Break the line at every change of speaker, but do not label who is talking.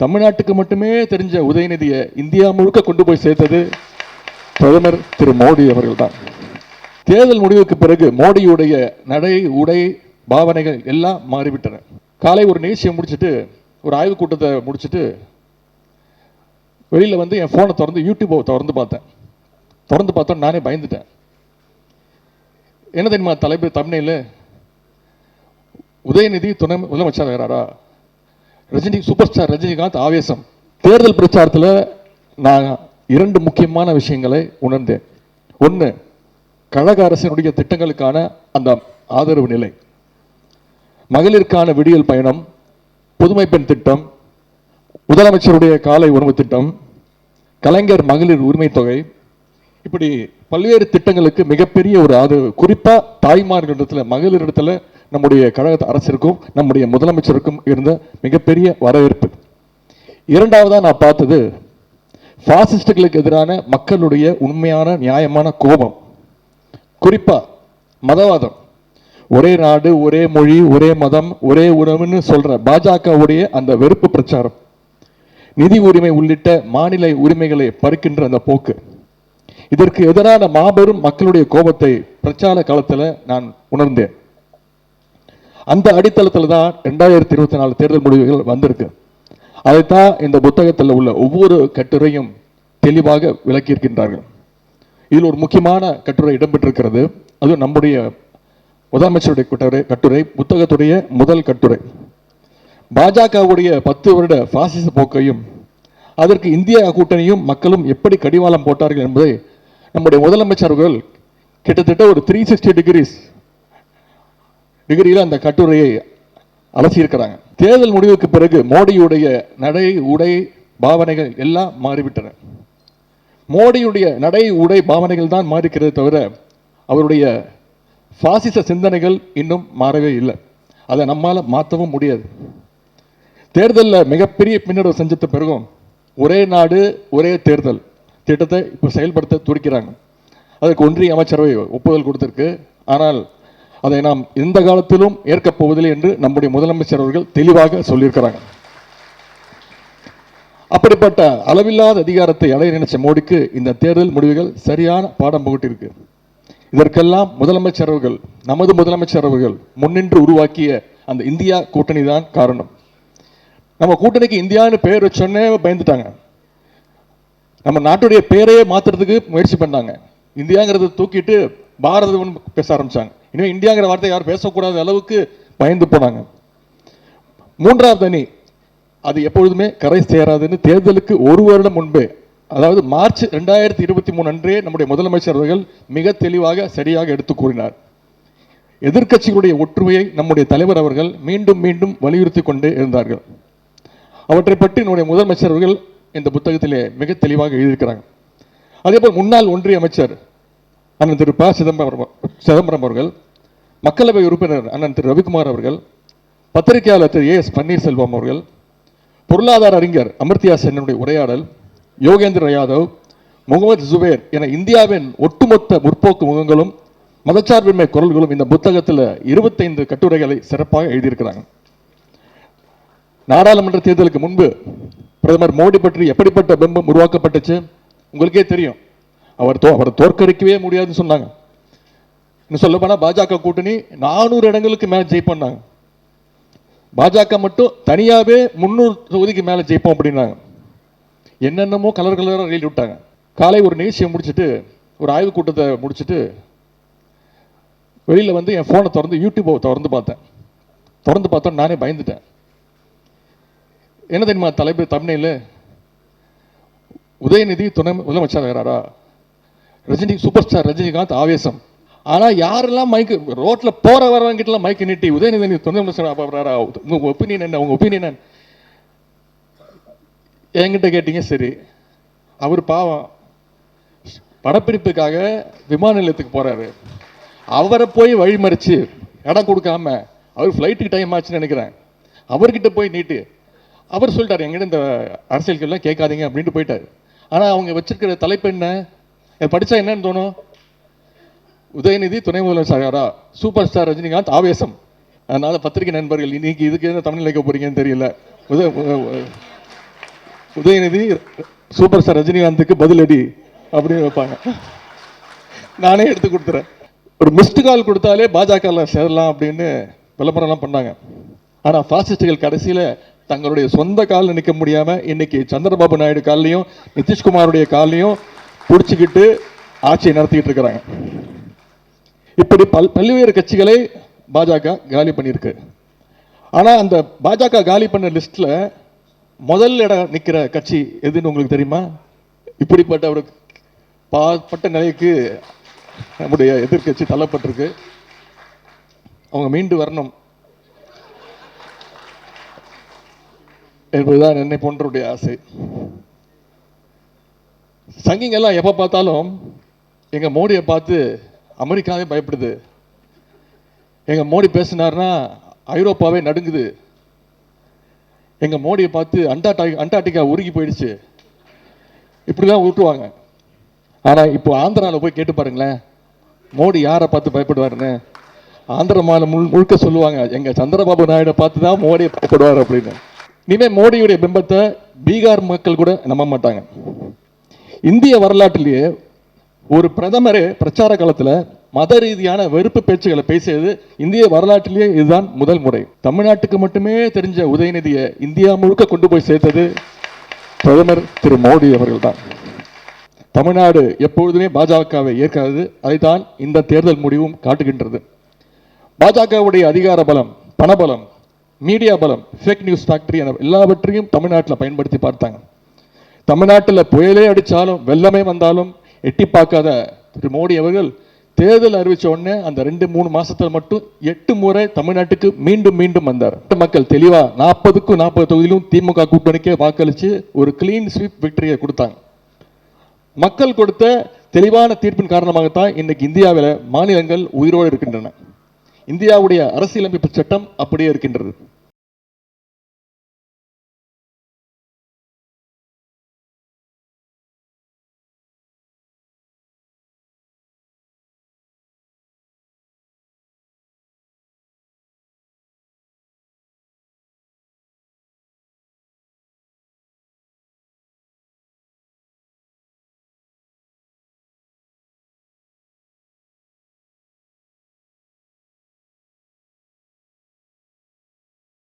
தமிழ்நாட்டுக்கு மட்டுமே தெரிஞ்ச உதயநிதியை இந்தியா முழுக்க கொண்டு போய் சேர்த்தது பிரதமர் திரு மோடி அவர்கள் தான் தேர்தல் முடிவுக்கு பிறகு மோடியுடைய நடை உடை பாவனைகள் எல்லாம் மாறிவிட்டன. காலை ஒரு நிகழ்ச்சியை முடிச்சுட்டு ஒரு ஆய்வுக் கூட்டத்தை முடிச்சுட்டு வெளியில் வந்து என் ஃபோனை திறந்து யூடியூப்பை திறந்து பார்த்தேன். திறந்து பார்த்தோம் நானே பயந்துட்டேன். என்ன தெரியுமா தலைப்பு தமிழில் உதயநிதி துணை முதலமைச்சர் ஆகிறாரா ரஜினி சூப்பர் ஸ்டார் ரஜினிகாந்த் ஆவேசம். தேர்தல் பிரச்சாரத்தில் நான் இரண்டு முக்கியமான விஷயங்களை உணர்ந்தேன். ஒன்று கழக அரசினுடைய திட்டங்களுக்கான அந்த ஆதரவு நிலை. மகளிருக்கான விடியல் பயணம் புதுமை பெண் திட்டம் முதலமைச்சருடைய காலை உணவு திட்டம் கலைஞர் மகளிர் உரிமை தொகை. இப்படி பல்வேறு திட்டங்களுக்கு மிகப்பெரிய ஒரு ஆதரவு. குறிப்பாக தாய்மார்களிடத்தில் மகளிரிடத்தில் நம்முடைய கழக அரசிற்கும் நம்முடைய முதலமைச்சருக்கும் இருந்த மிகப்பெரிய வரவேற்பு. இரண்டாவதாக நான் பார்த்தது பாசிஸ்டுகளுக்கு எதிரான மக்களுடைய உண்மையான நியாயமான கோபம். குறிப்பாக மதவாதம். ஒரே நாடு ஒரே மொழி ஒரே மதம் ஒரே உணவுன்னு சொல்கிற பாஜகவுடைய அந்த வெறுப்பு பிரச்சாரம். நிதி உரிமை உள்ளிட்ட மாநில உரிமைகளை பறிக்கின்ற அந்த போக்கு. இதற்கு எதிரான மாபெரும் மக்களுடைய கோபத்தை பிரச்சார காலத்தில் நான் உணர்ந்தேன். அந்த அடித்தளத்தில் தான் ரெண்டாயிரத்தி இருபத்தி நாலு தேர்தல் முடிவுகள் வந்திருக்கு. அதைத்தான் இந்த புத்தகத்தில் உள்ள ஒவ்வொரு கட்டுரையும் தெளிவாக விளக்கியிருக்கின்றார்கள். இதில் ஒரு முக்கியமான கட்டுரை இடம்பெற்றிருக்கிறது. அது நம்முடைய முதலமைச்சருடைய கட்டுரை கட்டுரை புத்தகத்துடைய முதல் கட்டுரை. பாஜகவுடைய பத்து வருட பாசிச போக்கையும் அதற்கு இந்திய கூட்டணியும் மக்களும் எப்படி கடிவாளம் போட்டார்கள் என்பதை நம்முடைய முதலமைச்சர்கள் கிட்டத்தட்ட ஒரு த்ரீ சிக்ஸ்டி டிகிரிஸ் டிகிரியில் அந்த கட்டுரையை அலசியிருக்கிறாங்க. தேர்தல் முடிவுக்கு பிறகு மோடியுடைய நடை உடை பாவனைகள் எல்லாம் மாறிவிட்டன. மோடியுடைய நடை உடை பாவனைகள் தான் மாறிக்கிறது தவிர அவருடைய பாசிச சிந்தனைகள் இன்னும் மாறவே இல்லை. அதை நம்மால் மாற்றவும் முடியாது. தேர்தலில் மிகப்பெரிய பின்னடைவு செஞ்சத்த பிறகும் ஒரே நாடு ஒரே தேர்தல் திட்டத்தை இப்போ செயல்படுத்த துடிக்கிறாங்க. அதற்கு ஒன்றிய அமைச்சரவை ஒப்புதல் கொடுத்துருக்கு. ஆனால் அதை நாம் எந்த காலத்திலும் ஏற்கப் போவதில்லை என்று நம்முடைய முதலமைச்சர் அவர்கள் தெளிவாக சொல்லியிருக்கிறாங்க. அப்படிப்பட்ட அளவில்லாத அதிகாரத்தை அடைய நினைச்ச மோடிக்கு இந்த தேர்தல் முடிவுகள் சரியான பாடம் புகட்டிருக்கு இதற்கெல்லாம் முதலமைச்சர் அவர்கள் நமது முதலமைச்சர் அவர்கள் முன்னின்று உருவாக்கிய அந்த இந்தியா கூட்டணி தான் காரணம். நம்ம கூட்டணிக்கு இந்தியான்னு பெயர் வச்சோன்னே பயந்துட்டாங்க. நம்ம நாட்டுடைய பெயரையே மாத்துறதுக்கு முயற்சி பண்ணாங்க. இந்தியாங்கிறத தூக்கிட்டு பாரதம் பேச ஆரம்பிச்சாங்க. இனிமேல் இந்தியாங்கிற வார்த்தை யாரும் பேசக்கூடாத அளவுக்கு பயந்து போனாங்க. மூன்றாவது அணி அது எப்பொழுதுமே கரை சேராதுன்னு தேர்தலுக்கு ஒரு வருடம் முன்பே அதாவது மார்ச் ரெண்டாயிரத்தி இருபத்தி மூணு அன்றே நம்முடைய முதலமைச்சர் அவர்கள் மிக தெளிவாக சரியாக எடுத்து கூறினார். எதிர்கட்சிகளுடைய ஒற்றுமையை நம்முடைய தலைவர் அவர்கள் மீண்டும் மீண்டும் வலியுறுத்தி கொண்டே இருந்தார்கள். அவற்றை பற்றி நம்முடைய முதலமைச்சர் அவர்கள் இந்த புத்தகத்திலே மிக தெளிவாக எழுதியிருக்கிறாங்க. அதேபோல் முன்னாள் ஒன்றிய அமைச்சர் அண்ணன் திரு ப. சிதம்பரம் சிதம்பரம் அவர்கள் மக்களவை உறுப்பினர் அண்ணன் திரு ரவிக்குமார் அவர்கள் பத்திரிகையாளர் திரு ஏ எஸ் பன்னீர்செல்வம் அவர்கள் பொருளாதார அறிஞர் அமர்த்தியா சென்னுடைய உரையாடல் யோகேந்திர யாதவ் முகமது ஜுபேர் என இந்தியாவின் ஒட்டுமொத்த முற்போக்கு முகங்களும் மதச்சார்பின்மை குரல்களும் இந்த புத்தகத்தில் இருபத்தைந்து கட்டுரைகளை சிறப்பாக எழுதியிருக்கிறாங்க. நாடாளுமன்ற தேர்தலுக்கு முன்பு பிரதமர் மோடி பற்றி எப்படிப்பட்ட பிம்பம் உருவாக்கப்பட்டுச்சு? உங்களுக்கே தெரியும். அவர் தோ அவரை தோற்கடிக்கவே முடியாதுன்னு சொன்னாங்க. இன்னும் சொல்ல போனால் பாஜக கூட்டணி நானூறு இடங்களுக்கு மேலே ஜெயிப்போம்னாங்க. பாஜக மட்டும் தனியாகவே முந்நூறு தொகுதிக்கு மேலே ஜெயிப்போம் அப்படின்னாங்க. என்னென்னமோ கலர் கலராக ரயில் விட்டாங்க. காலை ஒரு நிகழ்ச்சியை முடிச்சுட்டு ஒரு ஆய்வுக் கூட்டத்தை முடிச்சுட்டு வெளியில் வந்து என் ஃபோனை திறந்து யூடியூப்பை திறந்து பார்த்தேன். திறந்து பார்த்தோம் நானே பயந்துட்டேன். என்ன தெரியுமா தலைப்பு தமிழில் உதயநிதி துணை முதலமைச்சர் ரஜினி சூப்பர் ஸ்டார் ரஜினிகாந்த் ஆவேசம். ஆனால் யாரெல்லாம் மைக்கு ரோட்டில் போகிற வரவங்கிட்டலாம் மைக்கு நீட்டி உதயநிதி துணை முதலமைச்சர் ஆகிறாரா உங்க ஒப்பீனியன் என்ன? உங்கள் ஒப்பீனியன் என்கிட்ட கேட்டீங்க சரி. அவர் பாவம். படப்பிடிப்புக்காக விமான நிலையத்துக்கு போகிறாரு அவரை போய் வழிமறிச்சு இடம் கொடுக்காம அவர் ஃப்ளைட்டுக்கு டைம் ஆச்சுன்னு நினைக்கிறேன். அவர்கிட்ட போய் நீட்டு. அவர் சொல்லிட்டார் எங்கிட்ட இந்த அரசியல்கள்லாம் கேட்காதீங்க அப்படின்ட்டு போயிட்டார். ஆனால் அவங்க வச்சிருக்கிற தலைப்பு என்ன? படித்தா என்னன்னு தோணும்? உதயநிதி துணை முதலமைச்சரா சூப்பர் ஸ்டார் ரஜினிகாந்த் ஆவேசம். அதனால் பத்திரிகை நண்பர்கள் இன்னைக்கு இதுக்கு என்ன தமிழ் வைக்க போறீங்கன்னு தெரியல. உத உதயநிதி சூப்பர் ஸ்டார் ரஜினிகாந்துக்கு பதிலடி அப்படின்னு வைப்பாங்க. நானே எடுத்து கொடுத்துறேன். ஒரு மிஸ்டு கால் கொடுத்தாலே பாஜகவில் சேரலாம் அப்படின்னு விளம்பரம்லாம் பண்ணாங்க. ஆனால் ஃபாசிஸ்டுகள் கடைசியில் தங்களுடைய சொந்த காலில் நிற்க முடியாமல் இன்னைக்கு சந்திரபாபு நாயுடு கால்லையும் நிதிஷ்குமாருடைய கால்லையும் பிடிச்சிக்கிட்டு ஆட்சியை நடத்திக்கிட்டு இருக்கிறாங்க. இப்படி பல் பல்வேறு கட்சிகளை பாஜக காலி பண்ணியிருக்கு. ஆனால் அந்த பாஜக காலி பண்ண லிஸ்ட்டில் முதல் இடம் நிற்கிற கட்சி எதுன்னு உங்களுக்கு தெரியுமா? இப்படிப்பட்ட ஒரு பாற்பட்ட நிலைக்கு நம்முடைய எதிர்க்கட்சி தள்ளப்பட்டிருக்கு. அவங்க மீண்டு வரணும். என்பதுதான் என்னை போன்றவருடைய ஆசை. சங்கிங்கெல்லாம் எப்போ பார்த்தாலும் எங்கள் மோடியை பார்த்து அமெரிக்காவே பயப்படுது. எங்க மோடி பேசினார்னா ஐரோப்பாவே நடுங்குது. எங்க மோடியை பார்த்து அண்டாட்டா அண்டார்டிகா உருகி போயிடுச்சு. இப்படிதான் ஊட்டுவாங்க ஆனா இப்போ ஆந்திராவில் போய் கேட்டு பாருங்களேன். மோடி யாரை பார்த்து பயப்படுவாருன்னு. ஆந்திர மாநிலம் முழு முழுக்க சொல்லுவாங்க. எங்க சந்திரபாபு நாயுடை பார்த்து தான் மோடியை பயப்படுவார் அப்படின்னு. இனிமேல் மோடியுடைய பிம்பத்தை பீகார் மக்கள் கூட நம்ப மாட்டாங்க. இந்திய வரலாற்றிலேயே ஒரு பிரதமர் பிரச்சார காலத்தில் மத ரீதியான வெறுப்பு பேச்சுகளை பேசியது இந்திய வரலாற்றிலேயே இதுதான் முதல் முறை. தமிழ்நாட்டுக்கு மட்டுமே தெரிஞ்ச உதயநிதியை இந்தியா முழுக்க கொண்டு போய் சேர்த்தது பிரதமர் திரு மோடி அவர்கள் தான் தமிழ்நாடு எப்பொழுதுமே பாஜகவை ஏற்காது அதைத்தான் இந்த தேர்தல் முடிவும் காட்டுகின்றது. பாஜகவுடைய அதிகார பலம் பணபலம் மீடியா பலம் ஃபேக் நியூஸ் ஃபேக்டரி என எல்லாவற்றையும் தமிழ்நாட்டில் பயன்படுத்தி பார்த்தாங்க. தமிழ்நாட்டில் புயலே அடித்தாலும் வெள்ளமே வந்தாலும் எட்டி பார்க்காத திரு மோடி அவர்கள் தேர்தல் அறிவிச்ச உடனே அந்த ரெண்டு மூணு மாசத்துல மட்டும் எட்டு முறை தமிழ்நாட்டுக்கு மீண்டும் மீண்டும் வந்தார். மக்கள் தெளிவா நாற்பதுக்கும் நாற்பது தொகுதியிலும் திமுக கூட்டணிக்கே வாக்களித்து ஒரு கிளீன் ஸ்வீப் விக்டரியை கொடுத்தாங்க. மக்கள் கொடுத்த தெளிவான தீர்ப்பின் காரணமாகத்தான் இன்னைக்கு இந்தியாவில் மாநிலங்கள் உயிரோடு இருக்கின்றன. இந்தியாவுடைய அரசியலமைப்பு சட்டம் அப்படியே இருக்கின்றது.